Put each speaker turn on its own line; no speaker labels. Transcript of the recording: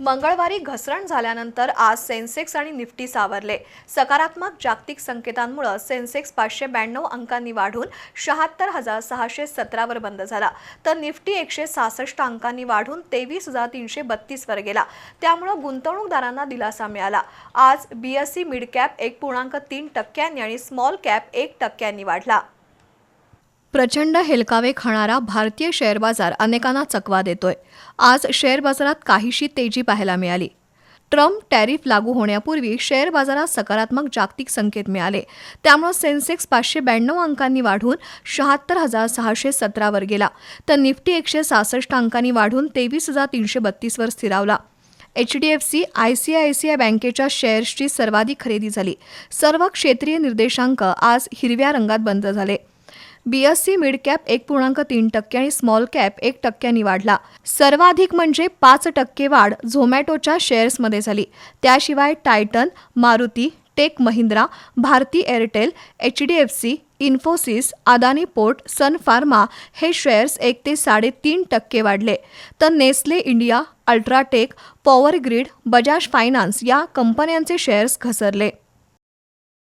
मंगळवारी घसरण झाल्यानंतर आज सेन्सेक्स आणि निफ्टी सावरले. सकारात्मक जागतिक संकेतांमुळे सेन्सेक्स पाचशे ब्याण्णव अंकांनी वाढून शहात्तर हजार सहाशे सतरावर बंद झाला. तर निफ्टी एकशे सहासष्ट अंकांनी वाढून तेवीस हजार तीनशे बत्तीसवर गेला. त्यामुळं गुंतवणूकदारांना दिलासा मिळाला. आज बीएससी मिड कॅप एक पूर्णांक तीन टक्क्यांनी आणि स्मॉल कॅप एक टक्क्यांनी वाढला. प्रचंड हेलकावे खाणारा भारतीय शेअर बाजार अनेकांना चकवा देतोय. आज शेअर बाजारात काहीशी तेजी पाहायला मिळाली. ट्रम्प टॅरिफ लागू होण्यापूर्वी शेअर बाजारात सकारात्मक जागतिक संकेत मिळाले. त्यामुळे सेन्सेक्स पाचशे ब्याण्णव अंकांनी वाढून शहात्तर हजार सहाशे सतरावर गेला. तर निफ्टी एकशे सहासष्ट अंकांनी वाढून तेवीस हजार तीनशे बत्तीसवर स्थिरावला. H D F C I C I C I बँकेच्या शेअर्सची सर्वाधिक खरेदी झाली. सर्व क्षेत्रीय निर्देशांक आज हिरव्या रंगात बंद झाले. बीएससी मिड कॅप एक पूर्णांक तीन टक्के आणि स्मॉल कॅप एक टक्क्यांनी वाढला. सर्वाधिक म्हणजे पाच टक्के वाढ झोमॅटोच्या शेअर्समध्ये झाली. त्याशिवाय Titan Maruti take Mahindra Bharti Airtel H D F C Infosys Adani port सन फार्मा हे शेअर्स एक ते साडेतीन टक्के वाढले. तर Nestle India UltraTech power grid Bajaj finance या कंपन्यांचे शेअर्स घसरले.